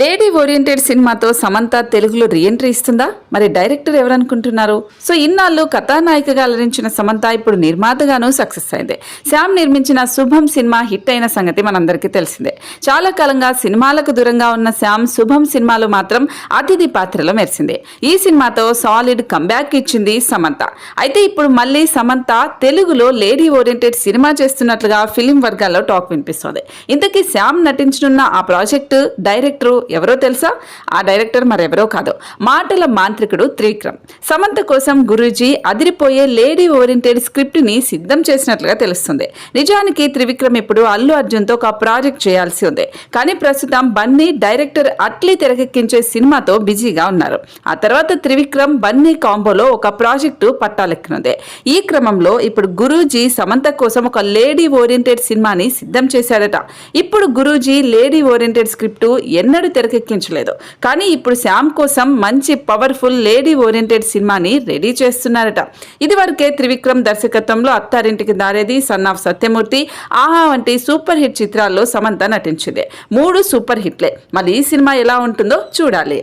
Lady oriented సినిమాతో సమంత తెలుగులో reentry ఇస్తుందా? మరి డైరెక్టర్ ఎవరనుకుంటున్నారు? సో ఇన్నాళ్ళు కథానాయికగా అలరించిన సమంత ఇప్పుడు నిర్మాతగాను సక్సెస్ అయింది. శ్యామ్ నిర్మించిన శుభం సినిమా హిట్ అయిన సంగతి మనందరికీ తెలిసిందే. చాలా కాలంగా సినిమాలకు దూరంగా ఉన్న శ్యామ్ శుభం సినిమాలో మాత్రం అతిథి పాత్రలో మెరిసింది. ఈ సినిమాతో సాలిడ్ కంబ్యాక్ ఇచ్చింది సమంత. అయితే ఇప్పుడు మళ్ళీ సమంత తెలుగులో లేడీ ఓరియంటెడ్ సినిమా చేస్తున్నట్లుగా ఫిలిం వర్గాల్లో టాక్ వినిపిస్తోంది. ఇంతకీ శ్యామ్ నటించనున్న ఆ ప్రాజెక్టు డైరెక్టర్ ఎవరో తెలుసా? ఆ డైరెక్టర్ మరెవరో కాదు. మాటల మాంత్రికుడు త్రివిక్రమ్. సమంత కోసం గురూజీ అదిరిపోయే లేడీ ఓరియంటెడ్ స్క్రిప్ట్ని సిద్ధం చేసినట్లుగా తెలుస్తుంది. నిజానికి త్రివిక్రమ్ ఇప్పుడు అల్లు అర్జున్తో ఒక ప్రాజెక్ట్ చేయాల్సి ఉంది. కానీ ప్రస్తుతం బన్నీ డైరెక్టర్ అట్లీ తెరకెక్కించే సినిమాతో బిజీగా ఉన్నారు. ఆ తర్వాత త్రివిక్రమ్ బన్నీ కాంబోలో ఒక ప్రాజెక్టు పట్టాలెక్కనుంది. ఈ క్రమంలో ఇప్పుడు గురూజీ సమంత కోసం ఒక లేడీ ఓరియంటెడ్ సినిమాని సిద్ధం చేశాడట. ఇప్పుడు గురూజీ లేడీ ఓరియంటెడ్ స్క్రిప్ట్ ఎన్నడూ తెరకెక్కించలేదు. కానీ ఇప్పుడు శ్యామ్ కోసం మంచి పవర్ఫుల్ లేడీ ఓరియంటెడ్ సినిమాని రెడీ చేస్తున్నారట. ఇదివరకే త్రివిక్రమ్ దర్శకత్వంలో అత్తారింటికి దారేది సన్ ఆఫ్ సత్యమూర్తి. ఆహా వంటి సూపర్ హిట్ చిత్రాల్లో సమంత నటించింది. మూడు సూపర్ హిట్లే. మరి ఈ సినిమా ఎలా ఉంటుందో చూడాలి.